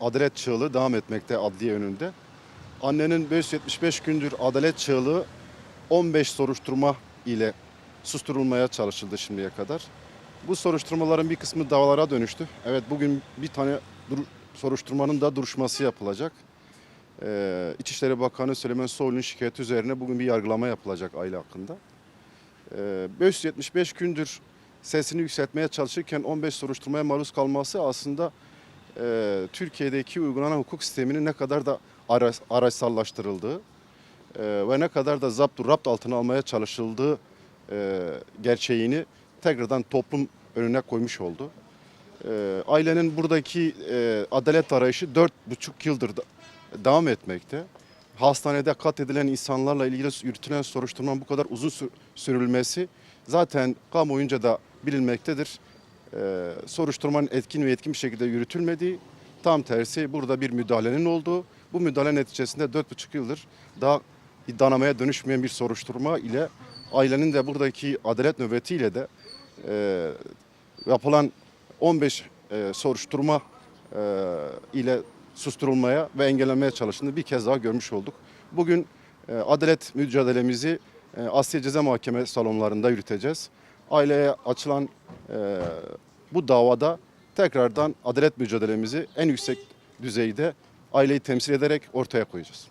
Adalet çığlığı devam etmekte adliye önünde. Annenin 575 gündür adalet çığlığı 15 soruşturma ile susturulmaya çalışıldı şimdiye kadar. Bu soruşturmaların bir kısmı davalara dönüştü. Evet bugün bir tane soruşturmanın da duruşması yapılacak. Ee, İçişleri Bakanı Süleyman Soylu'nun şikayeti üzerine bugün bir yargılama yapılacak aile hakkında. Ee, 575 gündür sesini yükseltmeye çalışırken 15 soruşturmaya maruz kalması aslında e, Türkiye'deki uygulanan hukuk sisteminin ne kadar da ara, araçsallaştırıldığı e, ve ne kadar da zapt rapt altına almaya çalışıldığı e, gerçeğini tekrardan toplum önüne koymuş oldu. Ailenin buradaki adalet arayışı dört buçuk yıldır da, devam etmekte. Hastanede katledilen insanlarla ilgili yürütülen soruşturmanın bu kadar uzun sü- sürülmesi zaten kamuoyunca da bilinmektedir. E, soruşturmanın etkin ve etkin bir şekilde yürütülmediği, tam tersi burada bir müdahalenin olduğu, bu müdahale neticesinde dört buçuk yıldır daha iddianamaya dönüşmeyen bir soruşturma ile ailenin de buradaki adalet nöbetiyle de e, yapılan 15 e, soruşturma e, ile susturulmaya ve engellenmeye çalıştığını bir kez daha görmüş olduk. Bugün e, adalet mücadelemizi e, Asya Ceza Mahkeme salonlarında yürüteceğiz aileye açılan e, bu davada tekrardan adalet mücadelemizi en yüksek düzeyde aileyi temsil ederek ortaya koyacağız.